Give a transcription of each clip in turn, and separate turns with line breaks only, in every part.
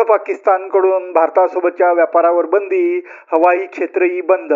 अस्वस्थ पाकिस्तानकडून भारतासोबतच्या व्यापारावर बंदी हवाई क्षेत्रही बंद.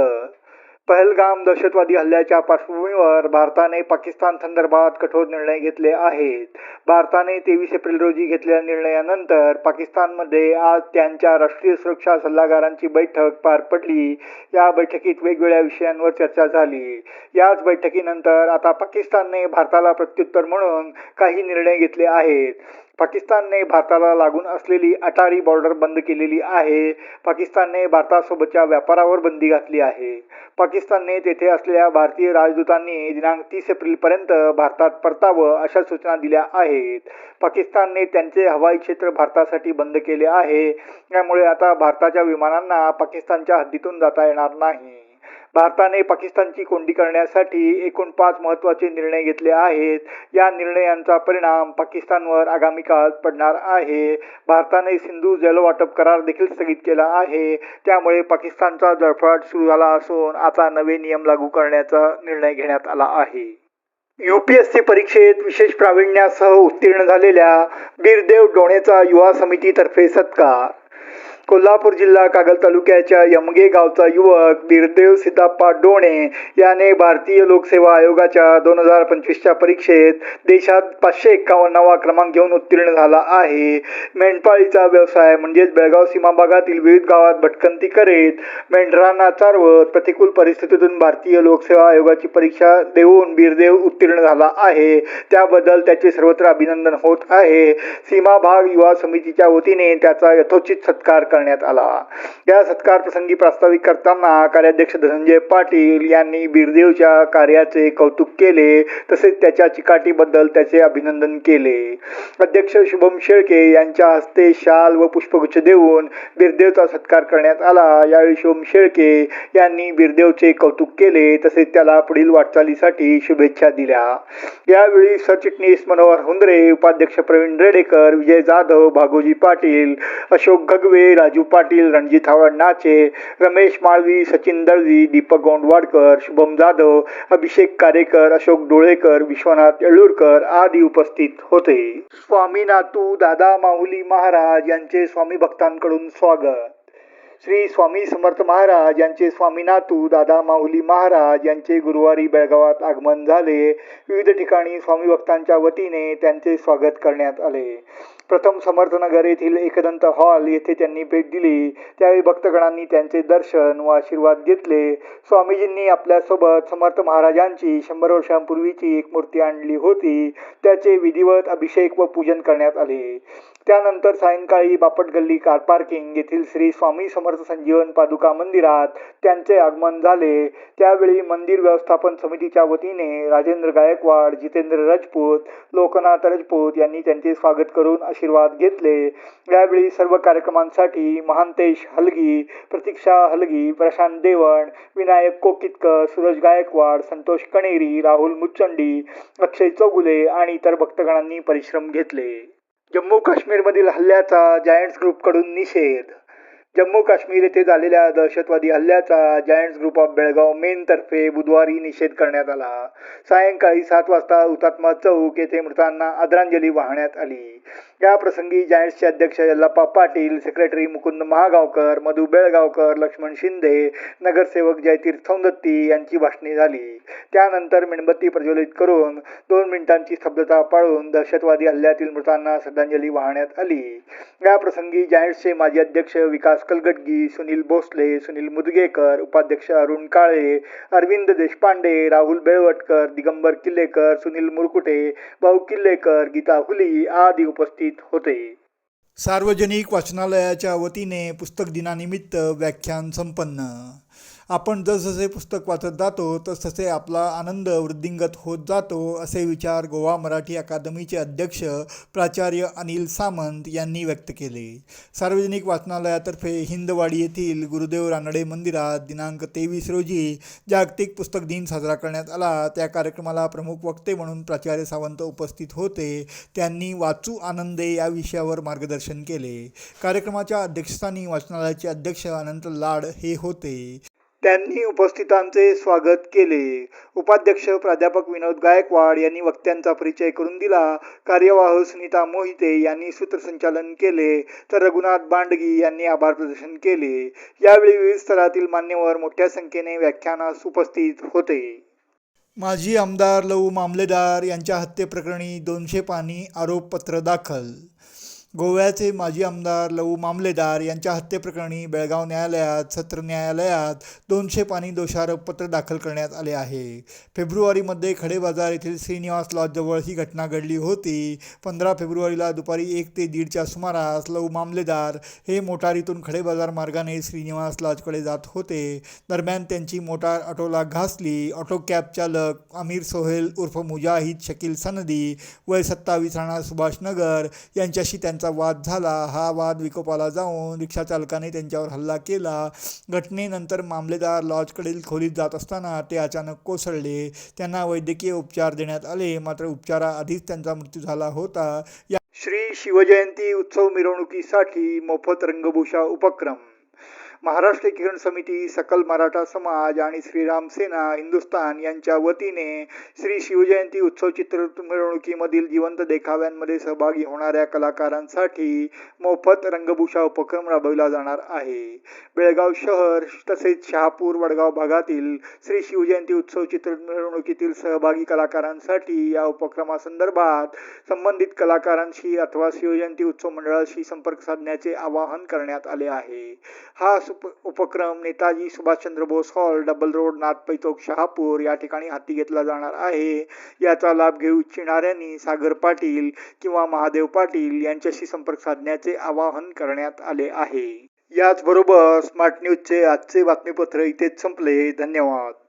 पहलगाम दहशतवादी हल्ल्याच्या पार्श्वभूमीवर भारताने पाकिस्तान संदर्भात कठोर निर्णय घेतले आहेत. भारताने तेवीस एप्रिल रोजी घेतलेल्या निर्णयानंतर पाकिस्तानमध्ये आज त्यांच्या राष्ट्रीय सुरक्षा सल्लागारांची बैठक पार पडली. या बैठकीत वेगवेगळ्या विषयांवर चर्चा झाली. याच बैठकीनंतर आता पाकिस्तानने भारताला प्रत्युत्तर म्हणून काही निर्णय घेतले आहेत. पाकिस्तानने भारताला लागून असलेली अटारी बॉर्डर बंद केलेली आहे. पाकिस्तानने भारतासोबतच्या व्यापारावर बंदी घातली आहे. पाकिस्तानने तेथे असलेल्या भारतीय राजदूतांनी दिनांक तीस एप्रिलपर्यंत भारतात परतावं अशा सूचना दिल्या आहेत. पाकिस्तानने त्यांचे हवाई क्षेत्र भारतासाठी बंद केले आहे. त्यामुळे आता भारताच्या विमानांना पाकिस्तानच्या हद्दीतून जाता येणार नाही. भारताने पाकिस्तानची कोंडी करण्यासाठी एकूण पाच महत्त्वाचे निर्णय घेतले आहेत. या निर्णयांचा परिणाम पाकिस्तानवर आगामी काळात पडणार आहे. भारताने सिंधू जलवाटप करार देखील स्थगित केला आहे. त्यामुळे पाकिस्तानचा जळफळाट सुरू झाला असून आता नवे नियम लागू करण्याचा निर्णय घेण्यात आला आहे. यूपीएससी परीक्षेत विशेष प्रावीण्यासह उत्तीर्ण झालेल्या बीरदेव डोणेचा युवा समितीतर्फे सत्कार कोल्हापूर जिल्हा कागल तालुक्याच्या यमगे गावचा युवक बीरदेव सीताप्पा डोणे याने भारतीय लोकसेवा आयोगाच्या दोन हजार पंचवीसच्या परीक्षेत देशात पाचशे एक्कावन्नावा क्रमांक घेऊन उत्तीर्ण झाला आहे. मेंढपाळीचा व्यवसाय म्हणजेच बेळगाव सीमा भागातील विविध गावात भटकंती करीत मेंढरांना चारवत प्रतिकूल परिस्थितीतून भारतीय लोकसेवा आयोगाची परीक्षा देऊन बीरदेव उत्तीर्ण झाला आहे. त्याबद्दल त्याचे सर्वत्र अभिनंदन होत आहे. सीमा भाग युवा समितीच्या वतीने त्याचा यथोचित सत्कार करण्यात आला. या सत्कार प्रसंगी प्रास्ताविक करताना कार्याध्यक्ष धनंजय पाटील यांनी बिरदेवच्या कार्याचे कौतुक केले तसेच त्याच्या चिकाटीबद्दल त्याचे अभिनंदन केले. अध्यक्ष शुभम शेळके यांच्या हस्ते शाल व पुष्पगुच्छ देऊन बिरदेवचा सत्कार करण्यात आला. यावेळी शुभम शेळके यांनी बिरदेवचे कौतुक केले तसेच त्याला पुढील वाटचालीसाठी शुभेच्छा दिल्या. यावेळी सरचिटणीस मनोहर हुंदरे उपाध्यक्ष प्रवीण रेडेकर विजय जाधव भागोजी पाटील अशोक घगवे राजू पाटील रणजित हावड नाचे रमेश माळवी सचिन दळवी दीपक गोंडवाडकर शुभम जाधव अभिषेक कारेकर अशोक डोळेकर विश्वनाथ येळूरकर आदी उपस्थित होते. स्वामीनाथू दादा माहुली महाराज यांचे स्वामी भक्तांकडून स्वागत. श्री स्वामी समर्थ महाराज यांचे स्वामीनाथू दादा माहुली महाराज यांचे गुरुवारी बेळगावात आगमन झाले. विविध ठिकाणी स्वामी भक्तांच्या वतीने त्यांचे स्वागत करण्यात आले. प्रथम समर्थनगर येथील एकदंत हॉल येथे त्यांनी भेट दिली. त्यावेळी भक्तगणांनी त्यांचे दर्शन व आशीर्वाद घेतले. स्वामीजींनी आपल्यासोबत समर्थ महाराजांची शंभर वर्षांपूर्वीची एक मूर्ती आणली होती. त्याचे विधिवत अभिषेक व पूजन करण्यात आले. त्यानंतर सायंकाळी बापट गल्ली कार पार्किंग येथील श्री स्वामी समर्थ संजीवन पादुका मंदिरात त्यांचे आगमन झाले. त्यावेळी मंदिर व्यवस्थापन समितीच्या वतीने राजेंद्र गायकवाड जितेंद्र राजपूत लोकनाथ राजपूत यांनी त्यांचे स्वागत करून आशीर्वाद घेतले. यावेळी सर्व कार्यक्रमांसाठी महांतेश हलगी प्रतीक्षा हलगी प्रशांत देवण विनायक कोकितकर सूरज गायकवाड संतोष कणेरी राहुल मुचंडी अक्षय चौगुले आणि इतर भक्तगणांनी परिश्रम घेतले. जम्मू काश्मीरमधील हल्ल्याचा जायंट्स ग्रुपकडून निषेध. जम्मू काश्मीर येथे झालेल्या दहशतवादी हल्ल्याचा जायंट्स ग्रुप ऑफ बेळगाव मेनतर्फे बुधवारी निषेध करण्यात आला. सायंकाळी सात वाजता हुतात्मा चौक येथे मृतांना आदरांजली वाहण्यात आली. या प्रसंगी जायंट्सचे अध्यक्ष यल्लाप्पा पाटील सेक्रेटरी मुकुंद महागावकर मधु बेळगावकर लक्ष्मण शिंदे नगरसेवक जयतीर्थ सौंदत्ती यांची भाषणे झाली. त्यानंतर मेणबत्ती प्रज्वलित करून दोन मिनिटांची स्तब्धता पाळून दहशतवादी हल्ल्यातील मृतांना श्रद्धांजली वाहण्यात आली. या प्रसंगी जायंट्सचे माजी अध्यक्ष विकास कलगटगी सुनील भोसले सुनील मुदगेकर उपाध्यक्ष अरुण काळे अरविंद देशपांडे राहुल बेळवटकर दिगंबर किल्लेकर सुनील मुरकुटे भाऊ किल्लेकर गीता हुली आदी उपस्थित होते. सार्वजनिक वाचनालयाच्या वतीने पुस्तक दिनानिमित्त व्याख्यान संपन्न. आपण जसजसे पुस्तक वाचत जातो तसतसे आपला आनंद वृद्धिंगत होत जातो असे विचार गोवा मराठी अकादमीचे अध्यक्ष प्राचार्य अनिल सामंत यांनी व्यक्त केले. सार्वजनिक वाचनालयातर्फे हिंदवाडी येथील गुरुदेव रानडे मंदिरात दिनांक तेवीस रोजी जागतिक पुस्तक दिन साजरा करण्यात आला. त्या कार्यक्रमाला प्रमुख वक्ते म्हणून प्राचार्य सावंत उपस्थित होते. त्यांनी वाचू आनंदे या विषयावर मार्गदर्शन केले. कार्यक्रमाच्या अध्यक्षस्थानी वाचनालयाचे अध्यक्ष अनंत लाड हे होते. त्यांनी उपस्थितांचे स्वागत केले. उपाध्यक्ष प्राध्यापक विनोद गायकवाड यांनी वक्त्यांचा परिचय करून दिला. कार्यवाह सुनीता मोहिते यांनी सूत्रसंचालन केले. तर रघुनाथ बांडगी यांनी आभार प्रदर्शन केले. यावेळी विविध स्तरातील मान्यवर मोठ्या संख्येने व्याख्यानास उपस्थित होते. माजी आमदार लऊ मामलेदार यांच्या हत्येप्रकरणी दोनशे पानी आरोपपत्र दाखल गोव्याचे माजी आमदार लऊ मामलेदार यांच्या हत्येप्रकरणी बेळगाव न्यायालयात सत्र न्यायालयात दोनशे पाणी दोषारोपपत्र दाखल करण्यात आले आहे. फेब्रुवारीमध्ये खडेबाजार येथील श्रीनिवास लॉजजवळ ही घटना घडली होती. पंधरा फेब्रुवारीला दुपारी एक ते दीडच्या सुमारास लऊ मामलेदार हे मोटारीतून खडेबाजार मार्गाने श्रीनिवास लॉजकडे जात होते. दरम्यान त्यांची मोटार ऑटोला घासली. ऑटो कॅब चालक आमिर सोहेल उर्फ मुजाहिद शकील सनदी वय सत्तावीस राणा सुभाष नगर यांच्याशी त्यांचा वाद झाला हा वाद विकोपाला जाऊन रिक्षाचालकाने त्यांच्यावर हल्ला केला. घटनेनंतर मामलेदार लॉजकडील खोलीत जात असताना ते अचानक कोसळले. त्यांना वैद्यकीय उपचार देण्यात आले मात्र उपचाराआधीच त्यांचा मृत्यू झाला होता. या श्री शिवजयंती उत्सव मिरवणुकीसाठी मोफत रंगभूषा उपक्रम महाराष्ट्र किरण समिती सकल मराठा समाज आणि श्रीराम सेना हिंदुस्तान यांच्या वतीने श्री शिवजयंती उत्सव चित्र मिरवणुकीमधील जिवंत देखाव्यांमध्ये सहभागी होणाऱ्या कलाकारांसाठी मोफत रंगभूषा उपक्रम राबविला जाणार आहे. बेळगाव शहर तसेच शहापूर वडगाव भागातील श्री शिवजयंती उत्सव चित्र मिरवणुकीतील सहभागी कलाकारांसाठी या उपक्रमासंदर्भात संबंधित कलाकारांशी अथवा शिवजयंती उत्सव मंडळाशी संपर्क साधण्याचे आवाहन करण्यात आले आहे. हा सुप उपक्रम Netaji Subhashchandra Bose hall double road Nathpai Chowk Shahapur या ठिकाणी हाती घेतला जाणार आहे. याचा लाभ घेऊ इच्छिणाऱ्यांनी सागर पाटील किंवा महादेव पाटील यांच्याशी संपर्क साधण्याचे आवाहन करण्यात आले आहे. याचबरोबर स्मार्ट न्यूजचे आजचे बातमीपत्र इथेच संपले. धन्यवाद.